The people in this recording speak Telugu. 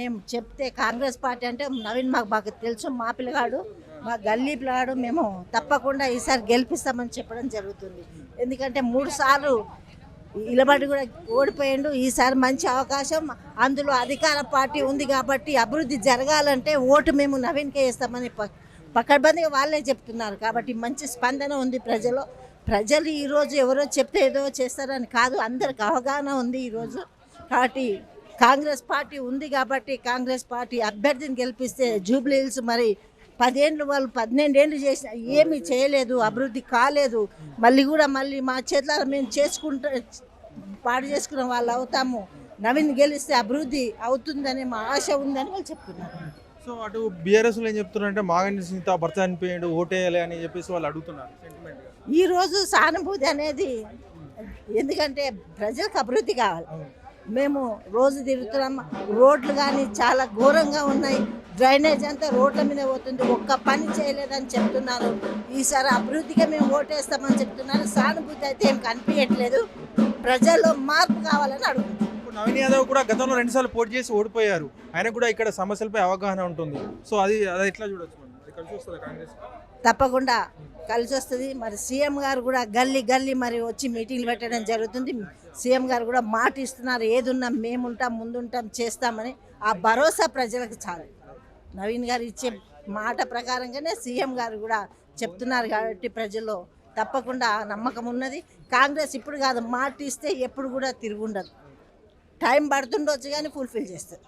మేము చెప్తే కాంగ్రెస్ పార్టీ అంటే నవీన్ మాకు బాగా తెలుసు మా పిల్లగాడు మా గల్లీ పిల్లగాడు మేము తప్పకుండా ఈసారి గెలిపిస్తామని చెప్పడం జరుగుతుంది. ఎందుకంటే మూడు సార్లు ఇలబడి కూడా ఓడిపోయిండు. ఈసారి మంచి అవకాశం. అందులో అధికార పార్టీ ఉంది కాబట్టి అభివృద్ధి జరగాలంటే ఓటు మేము నవీన్కే వేస్తామని పక్కడబందిగా వాళ్ళే చెప్తున్నారు. కాబట్టి మంచి స్పందన ఉంది ప్రజలు ప్రజలు ఈరోజు ఎవరో చెప్తే ఏదో చేస్తారని కాదు. అందరికి అవగాహన ఉంది ఈరోజు. కాబట్టి కాంగ్రెస్ పార్టీ ఉంది కాబట్టి కాంగ్రెస్ పార్టీ అభ్యర్థిని గెలిపిస్తే జూబ్లీ హిల్స్ మరి పదేళ్ళు వాళ్ళు పన్నెండేళ్ళు చేసిన ఏమీ చేయలేదు అభివృద్ధి కాలేదు. మళ్ళీ కూడా మళ్ళీ మా చేతుల మేము చేసుకుంటా పాడు చేసుకున్న వాళ్ళు అవుతాము. నవీన్ గెలిస్తే అభివృద్ధి అవుతుందని మా ఆశ ఉందని వాళ్ళు చెప్తున్నారు. సో అటు బీఆర్ఎస్ ఏం చెప్తున్నారంటే మాగంటి సీత భర్త చనిపోయాడు ఓటేయాలి అని చెప్పేసి వాళ్ళు అడుగుతున్నారు ఈరోజు సానుభూతి అనేది ఎందుకంటే ప్రజలకు అభివృద్ధి కావాలి. మేము రోజు తిరుగుతున్నాం. రోడ్లు కానీ చాలా ఘోరంగా ఉన్నాయి. డ్రైనేజ్ అంతా రోడ్ల మీద పోతుంది. ఒక్క పని చేయలేదని చెప్తున్నారు. ఈసారి అభివృద్ధిగా మేము ఓటేస్తామని చెప్తున్నారు. సానుభూతి అయితే ఏం కనిపించట్లేదు. ప్రజల్లో మార్పు కావాలని అడుగుతున్నాం. నవీన్ యాదవ్ కూడా గతంలో రెండుసార్లు పోటీ చేసి ఓడిపోయారు. ఆయన కూడా ఇక్కడ సమస్యలపై అవగాహన ఉంటుంది. సో అది అది ఎట్లా చూడొచ్చు? తప్పకుండా కలిసి వస్తుంది మరి సీఎం గారు కూడా గల్లీ గల్లీ మరి వచ్చి మీటింగ్లు పెట్టడం జరుగుతుంది. సీఎం గారు కూడా మాట ఇస్తున్నారు ఏదున్నా మేముంటాం ముందుంటాం చేస్తామని ఆ భరోసా ప్రజలకు చాలు. నవీన్ గారు ఇచ్చే మాట ప్రకారంగానే సీఎం గారు కూడా చెప్తున్నారు కాబట్టి ప్రజల్లో తప్పకుండా ఆ నమ్మకం ఉన్నది. కాంగ్రెస్ ఇప్పుడు కాదు మాట ఇస్తే ఎప్పుడు కూడా తిరుగుండదు. టైం పడుతుండొచ్చు కానీ ఫుల్ఫిల్ చేస్తారు